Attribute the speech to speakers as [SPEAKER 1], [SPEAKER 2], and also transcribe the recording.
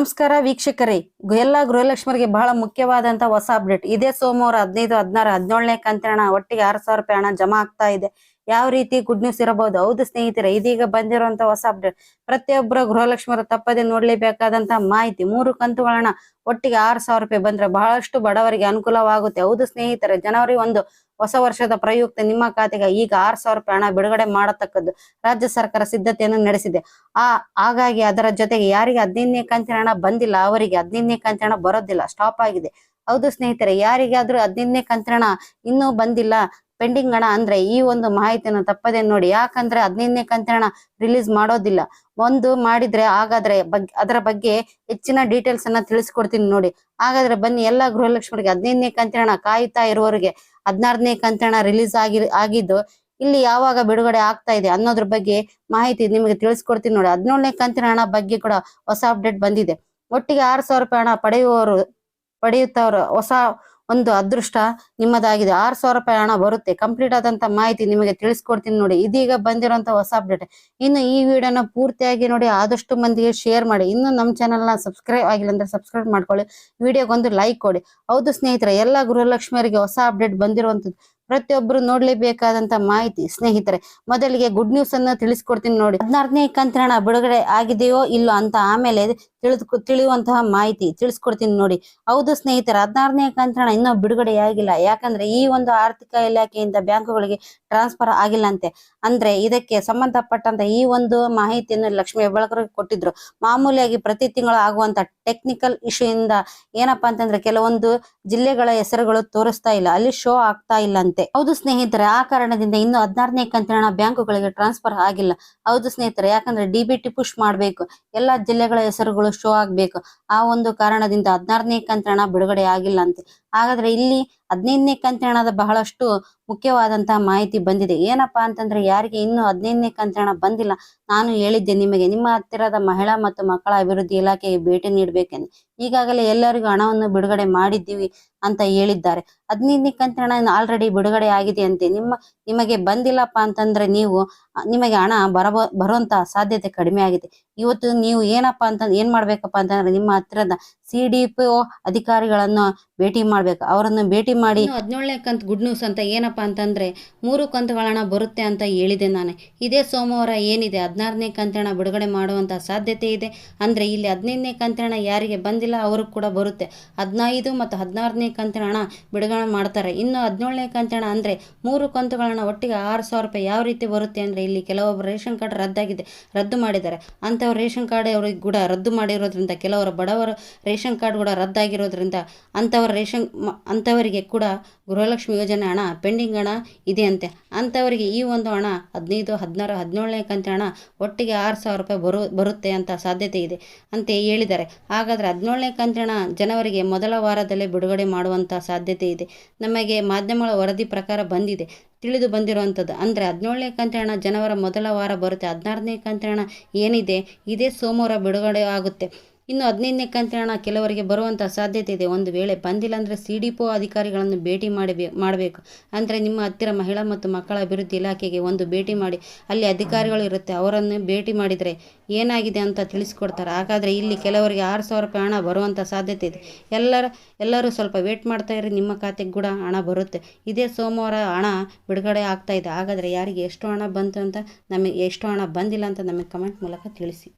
[SPEAKER 1] ನಮಸ್ಕಾರ ವೀಕ್ಷಕರೇ. ಎಲ್ಲಾ ಗೃಹಲಕ್ಷ್ಮರಿಗೆ ಬಹಳ ಮುಖ್ಯವಾದಂತ ಹೊಸ ಅಪ್ಡೇಟ್ ಇದೇ ಸೋಮವಾರ ಹದಿನೈದು, ಹದಿನಾರು, ಹದಿನೇಳನೇ ಕಂತಿನ ಒಟ್ಟಿಗೆ ಆರು ಸಾವಿರ ರೂಪಾಯಿ ಹಣ ಜಮಾ ಆಗ್ತಾ ಇದೆ. ಯಾವ ರೀತಿ ಗುಡ್ ನ್ಯೂಸ್ ಇರಬಹುದು? ಹೌದು ಸ್ನೇಹಿತರೆ, ಇದೀಗ ಬಂದಿರುವಂತಹ ಹೊಸ ಅಪ್ಡೇಟ್ ಪ್ರತಿಯೊಬ್ಬರ ಗೃಹಲಕ್ಷ್ಮರ ತಪ್ಪದೆ ನೋಡ್ಲೇಬೇಕಾದಂತಹ ಮಾಹಿತಿ. ಮೂರು ಕಂತುಗಳನ್ನ ಒಟ್ಟಿಗೆ ಆರು ಸಾವಿರ ರೂಪಾಯಿ ಬಂದ್ರೆ ಬಹಳಷ್ಟು ಬಡವರಿಗೆ ಅನುಕೂಲವಾಗುತ್ತೆ. ಹೌದು ಸ್ನೇಹಿತರೆ, ಜನವರಿ ಒಂದು ಹೊಸ ವರ್ಷದ ಪ್ರಯುಕ್ತ ನಿಮ್ಮ ಖಾತೆಗೆ ಈಗ ಆರು ಸಾವಿರ ರೂಪಾಯಿ ಹಣ ಬಿಡುಗಡೆ ಮಾಡತಕ್ಕದ್ದು ರಾಜ್ಯ ಸರ್ಕಾರ ಸಿದ್ಧತೆಯನ್ನು ನಡೆಸಿದೆ. ಆ, ಹಾಗಾಗಿ ಅದರ ಜೊತೆಗೆ ಯಾರಿಗೆ ಹದಿನೈದನೇ ಕಂತಿನ ಹಣ ಬಂದಿಲ್ಲ, ಅವರಿಗೆ ಹದಿನೈದನೇ ಕಂತಿನ ಹಣ ಬರೋದಿಲ್ಲ. ಸ್ಟಾಪ್ ಆಗಿದೆ. ಹೌದು ಸ್ನೇಹಿತರೆ, ಯಾರಿಗಾದ್ರೂ ಹದಿನೈದನೇ ಕಂತಿನ ಹಣ ಇನ್ನೂ ಬಂದಿಲ್ಲ ಪೆಂಡಿಂಗ್ ಹಣ ಅಂದ್ರೆ ಈ ಒಂದು ಮಾಹಿತಿಯನ್ನು ತಪ್ಪದೆ ನೋಡಿ. ಯಾಕಂದ್ರೆ ಹದಿನೈದನೇ ಕಂತಿನ ರಿಲೀಸ್ ಮಾಡೋದಿಲ್ಲ. ಒಂದು ಮಾಡಿದ್ರೆ ಹಾಗಾದ್ರೆ ಅದರ ಬಗ್ಗೆ ಹೆಚ್ಚಿನ ಡೀಟೇಲ್ಸ್ ಅನ್ನ ತಿಳಿಸ್ಕೊಡ್ತೀನಿ ನೋಡಿ. ಹಾಗಾದ್ರೆ ಬನ್ನಿ, ಎಲ್ಲಾ ಗೃಹಲಕ್ಷ್ಮರಿಗೆ ಹದಿನೈದನೇ ಕಂತಿನ ಹಣ ಕಾಯ್ತಾ ಇರುವವರಿಗೆ ಹದಿನಾರನೇ ಕಂತಿನ ರಿಲೀಸ್ ಆಗಿ, ಆಗಿದ್ದು ಇಲ್ಲಿ ಯಾವಾಗ ಬಿಡುಗಡೆ ಆಗ್ತಾ ಇದೆ ಅನ್ನೋದ್ರ ಬಗ್ಗೆ ಮಾಹಿತಿ ನಿಮಗೆ ತಿಳಿಸ್ಕೊಡ್ತೀನಿ ನೋಡಿ. ಹದಿನೇಳನೇ ಕಂತಿನ ಹಣ ಬಗ್ಗೆ ಕೂಡ ಹೊಸ ಅಪ್ಡೇಟ್ ಬಂದಿದೆ. ಒಟ್ಟಿಗೆ ಆರು ಸಾವಿರ ರೂಪಾಯಿ ಹಣ ಪಡೆಯುವವರು, ಪಡೆಯುತ್ತವರು, ಹೊಸ ಒಂದು ಅದೃಷ್ಟ ನಿಮ್ಮದಾಗಿದೆ. ಆರು ಸಾವಿರ ರೂಪಾಯಿ ಹಣ ಬರುತ್ತೆ. ಕಂಪ್ಲೀಟ್ ಆದಂತ ಮಾಹಿತಿ ನಿಮಗೆ ತಿಳಿಸ್ಕೊಡ್ತೀನಿ ನೋಡಿ. ಇದೀಗ ಬಂದಿರುವಂತ ಹೊಸ ಅಪ್ಡೇಟ್ ಇನ್ನು ಈ ವಿಡಿಯೋನ ಪೂರ್ತಿಯಾಗಿ ನೋಡಿ. ಆದಷ್ಟು ಮಂದಿಗೆ ಶೇರ್ ಮಾಡಿ. ಇನ್ನು ನಮ್ಮ ನ ಸಬ್ಸ್ಕ್ರೈಬ್ ಆಗಿಲ್ಲ ಅಂದ್ರೆ ಸಬ್ಸ್ಕ್ರೈಬ್ ಮಾಡ್ಕೊಳ್ಳಿ. ವಿಡಿಯೋಗೊಂದು ಲೈಕ್ ಕೊಡಿ. ಹೌದು ಸ್ನೇಹಿತರೆ, ಎಲ್ಲ ಗೃಹಲಕ್ಷ್ಮಿಯರಿಗೆ ಹೊಸ ಅಪ್ಡೇಟ್ ಬಂದಿರುವಂತದ್ದು ಪ್ರತಿಯೊಬ್ಬರು ನೋಡ್ಲೇಬೇಕಾದಂತ ಮಾಹಿತಿ ಸ್ನೇಹಿತರೆ, ಮೊದಲಿಗೆ ಗುಡ್ ನ್ಯೂಸ್ ಅನ್ನ ತಿಳಿಸ್ಕೊಡ್ತೀನಿ ನೋಡಿ. ಹದಿನಾರನೇ ಕಂತಿನ ಹಣ ಬಿಡುಗಡೆ ಆಗಿದೆಯೋ ಇಲ್ಲೋ ಅಂತ ಆಮೇಲೆ ತಿಳಿದು ತಿಳಿಯುವಂತಹ ಮಾಹಿತಿ ತಿಳಿಸ್ಕೊಡ್ತೀನಿ ನೋಡಿ. ಹೌದು ಸ್ನೇಹಿತರೆ, ಹದಿನಾರನೇ ಕಂತಿನ ಹಣ ಇನ್ನೂ ಬಿಡುಗಡೆ ಆಗಿಲ್ಲ. ಯಾಕಂದ್ರೆ ಈ ಒಂದು ಆರ್ಥಿಕ ಇಲಾಖೆಯಿಂದ ಬ್ಯಾಂಕುಗಳಿಗೆ ಟ್ರಾನ್ಸ್ಫರ್ ಆಗಿಲ್ಲ ಅಂತೆ ಅಂದ್ರೆ ಇದಕ್ಕೆ ಸಂಬಂಧಪಟ್ಟಂತ ಈ ಒಂದು ಮಾಹಿತಿಯನ್ನು ಲಕ್ಷ್ಮಿ ಹೆಬ್ಬಾಳ್ಕರ್ಗೆ ಕೊಟ್ಟಿದ್ರು. ಮಾಮೂಲಿಯಾಗಿ ಪ್ರತಿ ತಿಂಗಳು ಆಗುವಂತ ಟೆಕ್ನಿಕಲ್ ಇಶ್ಯೂ ಇಂದ ಏನಪ್ಪಾ ಅಂತಂದ್ರೆ ಕೆಲವೊಂದು ಜಿಲ್ಲೆಗಳ ಹೆಸರುಗಳು ತೋರಿಸ್ತಾ ಇಲ್ಲ. ಅಲ್ಲಿ ಶೋ ಆಗ್ತಾ ಇಲ್ಲ ಅಂತೆ ಹೌದು ಸ್ನೇಹಿತರೆ, ಆ ಕಾರಣದಿಂದ ಇನ್ನು ಹದಿನಾರನೇ ಕಂತಿನ ಬ್ಯಾಂಕುಗಳಿಗೆ ಟ್ರಾನ್ಸ್ಫರ್ ಆಗಿಲ್ಲ. ಹೌದು ಸ್ನೇಹಿತರೆ, ಯಾಕಂದ್ರೆ ಡಿ ಬಿ ಟಿ ಪುಷ್ ಮಾಡ್ಬೇಕು. ಎಲ್ಲಾ ಜಿಲ್ಲೆಗಳ ಹೆಸರುಗಳು ಶೋ ಆಗ್ಬೇಕು. ಆ ಒಂದು ಕಾರಣದಿಂದ ಹದಿನಾರನೇ ಕಂತಿನ ಬಿಡುಗಡೆ ಆಗಿಲ್ಲ ಅಂತೆ. ಹಾಗಾದ್ರೆ ಇಲ್ಲಿ ಹದಿನೈದನೇ ಕಂತ್ರಣದ ಬಹಳಷ್ಟು ಮುಖ್ಯವಾದಂತಹ ಮಾಹಿತಿ ಬಂದಿದೆ. ಏನಪ್ಪಾ ಅಂತಂದ್ರೆ ಯಾರಿಗೆ ಇನ್ನು ಹದಿನೈದನೇ ಕಂತ್ರಣ ಬಂದಿಲ್ಲ. ನಾನು ಹೇಳಿದ್ದೆ ನಿಮಗೆ, ನಿಮ್ಮ ಹತ್ತಿರದ ಮಹಿಳಾ ಮತ್ತು ಮಕ್ಕಳ ಅಭಿವೃದ್ಧಿ ಇಲಾಖೆಗೆ ಭೇಟಿ ನೀಡಬೇಕೆಂದು. ಈಗಾಗಲೇ ಎಲ್ಲರಿಗೂ ಹಣವನ್ನು ಬಿಡುಗಡೆ ಮಾಡಿದ್ದೀವಿ ಅಂತ ಹೇಳಿದ್ದಾರೆ. ಹದಿನೈದನೇ ಕಂತ್ರಣ ಆಲ್ರೆಡಿ ಬಿಡುಗಡೆ ಆಗಿದೆ ಅಂತೆ. ನಿಮ್ಮ, ನಿಮಗೆ ಬಂದಿಲ್ಲಪ್ಪ ಅಂತಂದ್ರೆ ನೀವು ನಿಮಗೆ ಹಣ ಬರಬ ಸಾಧ್ಯತೆ ಕಡಿಮೆ ಆಗಿದೆ. ಇವತ್ತು ನೀವು ಏನಪ್ಪಾ ಅಂತ ಏನ್ ಮಾಡ್ಬೇಕಪ್ಪ ಅಂತಂದ್ರೆ ನಿಮ್ಮ ಹತ್ತಿರದ ಸಿ ಡಿ ಅಧಿಕಾರಿಗಳನ್ನು ಭೇಟಿ ಮಾಡ್ಬೇಕು. ಅವರನ್ನು ಭೇಟಿ ಮಾಡಿ. ಹದಿನೇಳನೇ ಕಂತು ಗುಡ್ ನ್ಯೂಸ್ ಅಂತ ಏನಪ್ಪ ಅಂತಂದ್ರೆ, ಮೂರು ಕಂತುಗಳ ಹಣ ಬರುತ್ತೆ ಅಂತ ಹೇಳಿದೆ ನಾನು. ಇದೇ ಸೋಮವಾರ ಏನಿದೆ? ಹದಿನಾರನೇ ಕಂತಿನ ಹಣ ಬಿಡುಗಡೆ ಮಾಡುವಂತ ಸಾಧ್ಯತೆ ಇದೆ. ಅಂದ್ರೆ ಇಲ್ಲಿ ಹದಿನೈದನೇ ಕಂತಿನ ಹಣ ಯಾರಿಗೆ ಬಂದಿಲ್ಲ ಅವ್ರಿಗೆ ಕೂಡ ಬರುತ್ತೆ. ಹದಿನೈದು ಮತ್ತು ಹದಿನಾರನೇ ಕಂತಿನ ಹಣ ಬಿಡುಗಡೆ ಮಾಡ್ತಾರೆ. ಇನ್ನು ಹದಿನೇಳನೇ ಕಂತಣ ಅಂದ್ರೆ ಮೂರು ಕಂತುಗಳನ್ನ ಒಟ್ಟಿಗೆ ಆರು ಸಾವಿರ ರೂಪಾಯಿ ಯಾವ ರೀತಿ ಬರುತ್ತೆ ಅಂದ್ರೆ ಇಲ್ಲಿ ಕೆಲವೊಬ್ಬರು ರೇಷನ್ ಕಾರ್ಡ್ ರದ್ದಾಗಿದೆ, ರದ್ದು ಮಾಡಿದ್ದಾರೆ. ಅಂಥವ್ರು ರೇಷನ್ ಕಾರ್ಡ್ ಅವ್ರಿಗೆ ಕೂಡ ರದ್ದು ಮಾಡಿರೋದ್ರಿಂದ, ಕೆಲವರು ಬಡವರು ರೇಷನ್ ಕಾರ್ಡ್ ಕೂಡ ರದ್ದಾಗಿರೋದ್ರಿಂದ ಅಂಥವ್ರ ರೇಷನ್ ಅಂಥವರಿಗೆ ಕೂಡ ಗೃಹಲಕ್ಷ್ಮಿ ಯೋಜನೆ ಹಣ ಪೆಂಡಿಂಗ್ ಹಣ ಇದೆ ಅಂತೆ ಅಂಥವರಿಗೆ ಈ ಒಂದು ಹಣ ಹದಿನೈದು, ಹದಿನಾರು, ಹದಿನೇಳನೇ ಕಂತಿನ ಹಣ ಒಟ್ಟಿಗೆ ಆರು ಸಾವಿರ ರೂಪಾಯಿ ಬರು, ಬರುತ್ತೆ ಅಂತ ಸಾಧ್ಯತೆ ಇದೆ ಅಂತ ಹೇಳಿದ್ದಾರೆ. ಹಾಗಾದರೆ ಹದಿನೇಳನೇ ಕಂತಿನ ಹಣ ಜನವರಿಗೆ ಮೊದಲ ವಾರದಲ್ಲೇ ಬಿಡುಗಡೆ ಮಾಡುವಂಥ ಸಾಧ್ಯತೆ ಇದೆ. ನಮಗೆ ಮಾಧ್ಯಮಗಳ ವರದಿ ಪ್ರಕಾರ ಬಂದಿದೆ. ತಿಳಿದು ಬಂದಿರುವಂಥದ್ದು ಅಂದರೆ ಹದಿನೇಳನೇ ಕಂತಿನ ಜನವರ ಮೊದಲ ವಾರ ಬರುತ್ತೆ, ಹದಿನಾರನೇ ಕಂತಿನ ಏನಿದೆ, ಇದೇ ಸೋಮವಾರ ಬಿಡುಗಡೆ ಆಗುತ್ತೆ. ಇನ್ನು ಹದಿನೈದನೇ ಕಂತಿನ ಕೆಲವರಿಗೆ ಬರುವಂಥ ಸಾಧ್ಯತೆ ಇದೆ. ಒಂದು ವೇಳೆ ಬಂದಿಲ್ಲ ಅಂದರೆ ಸಿ ಡಿ ಪೋ ಅಧಿಕಾರಿಗಳನ್ನು ಭೇಟಿ ಮಾಡಬೇ, ಮಾಡಬೇಕು. ಅಂದರೆ ನಿಮ್ಮ ಹತ್ತಿರ ಮಹಿಳಾ ಮತ್ತು ಮಕ್ಕಳ ಅಭಿವೃದ್ಧಿ ಇಲಾಖೆಗೆ ಒಂದು ಭೇಟಿ ಮಾಡಿ, ಅಲ್ಲಿ ಅಧಿಕಾರಿಗಳು ಇರುತ್ತೆ, ಅವರನ್ನು ಭೇಟಿ ಮಾಡಿದರೆ ಏನಾಗಿದೆ ಅಂತ ತಿಳಿಸ್ಕೊಡ್ತಾರೆ. ಹಾಗಾದರೆ ಇಲ್ಲಿ ಕೆಲವರಿಗೆ ಆರು ಸಾವಿರ ರೂಪಾಯಿ ಹಣ ಬರುವಂಥ ಸಾಧ್ಯತೆ ಇದೆ. ಎಲ್ಲರ, ಎಲ್ಲರೂ ಸ್ವಲ್ಪ ವೇಟ್ ಮಾಡ್ತಾ ಇರಿ, ನಿಮ್ಮ ಖಾತೆಗೆ ಕೂಡ ಹಣ ಬರುತ್ತೆ. ಇದೇ ಸೋಮವಾರ ಹಣ ಬಿಡುಗಡೆ ಆಗ್ತಾ ಇದೆ. ಹಾಗಾದರೆ ಯಾರಿಗೆ ಎಷ್ಟು ಹಣ ಬಂತು ಅಂತ ನಮಗೆ, ಎಷ್ಟು ಹಣ ಬಂದಿಲ್ಲ ಅಂತ ನಮಗೆ ಕಮೆಂಟ್ ಮೂಲಕ ತಿಳಿಸಿ.